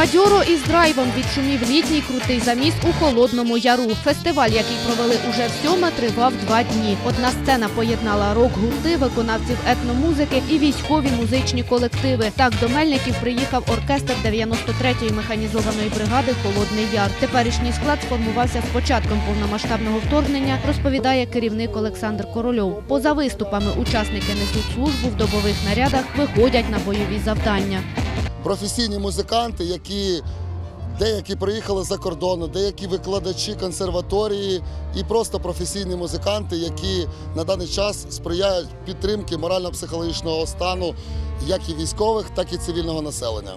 Бадьоро із драйвом відшумів літній крутий заміс у Холодному Яру. Фестиваль, який провели уже в сьоме, тривав два дні. Одна сцена поєднала рок-гурти, виконавців етномузики і військові музичні колективи. Так до Мельників приїхав оркестр 93-ї механізованої бригади Холодний Яр. Теперішній склад сформувався з початком повномасштабного вторгнення, розповідає керівник Олександр Корольов. Поза виступами учасники несуть службу в добових нарядах, виходять на бойові завдання. Професійні музиканти, які деякі приїхали за кордону, деякі викладачі консерваторії і просто професійні музиканти, які на даний час сприяють підтримки морально-психологічного стану як і військових, так і цивільного населення.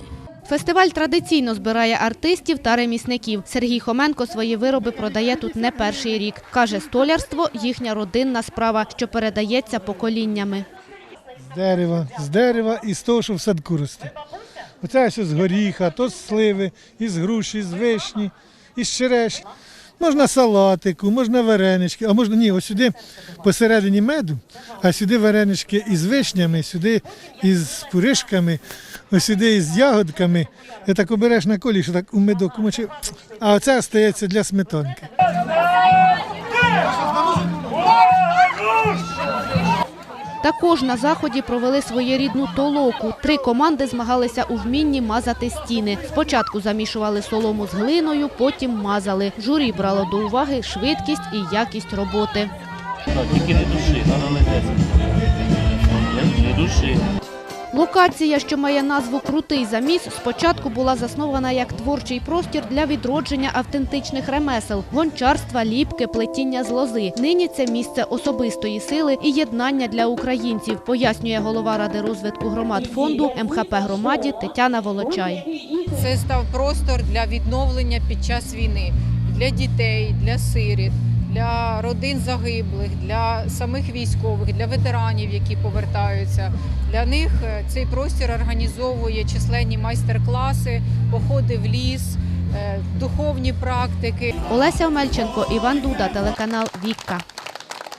Фестиваль традиційно збирає артистів та ремісників. Сергій Хоменко свої вироби продає тут не перший рік. Каже, столярство – їхня родинна справа, що передається поколіннями. З дерева, з дерева і з того, що в садку росте. Оце ось з горіха, то з сливи, із груші, з вишні, із череш. Можна салатику, можна варенички, а можна ні, ось сюди посередині меду, а сюди варенички із вишнями, сюди із пуришками, ось сюди із ягодками. І так обереш на колі, що так у медок мочив, а оце остається для сметанки. Також на заході провели своєрідну толоку. Три команди змагалися у вмінні мазати стіни. Спочатку замішували солому з глиною, потім мазали. Журі брало до уваги швидкість і якість роботи. Тільки не души, треба десять. Не, души. Локація, що має назву Крутий заміс, спочатку була заснована як творчий простір для відродження автентичних ремесел, гончарства, ліпки, плетіння з лози. Нині це місце особистої сили і єднання для українців, пояснює голова ради розвитку громад фонду МХП громаді Тетяна Волочай. Це став простор для відновлення під час війни для дітей, для сиріт, для родин загиблих, для самих військових, для ветеранів, які повертаються. Для них е, цей простір організовує численні майстер-класи, походи в ліс, е, духовні практики. Олеся Омельченко, Іван Дуда, телеканал Вікка.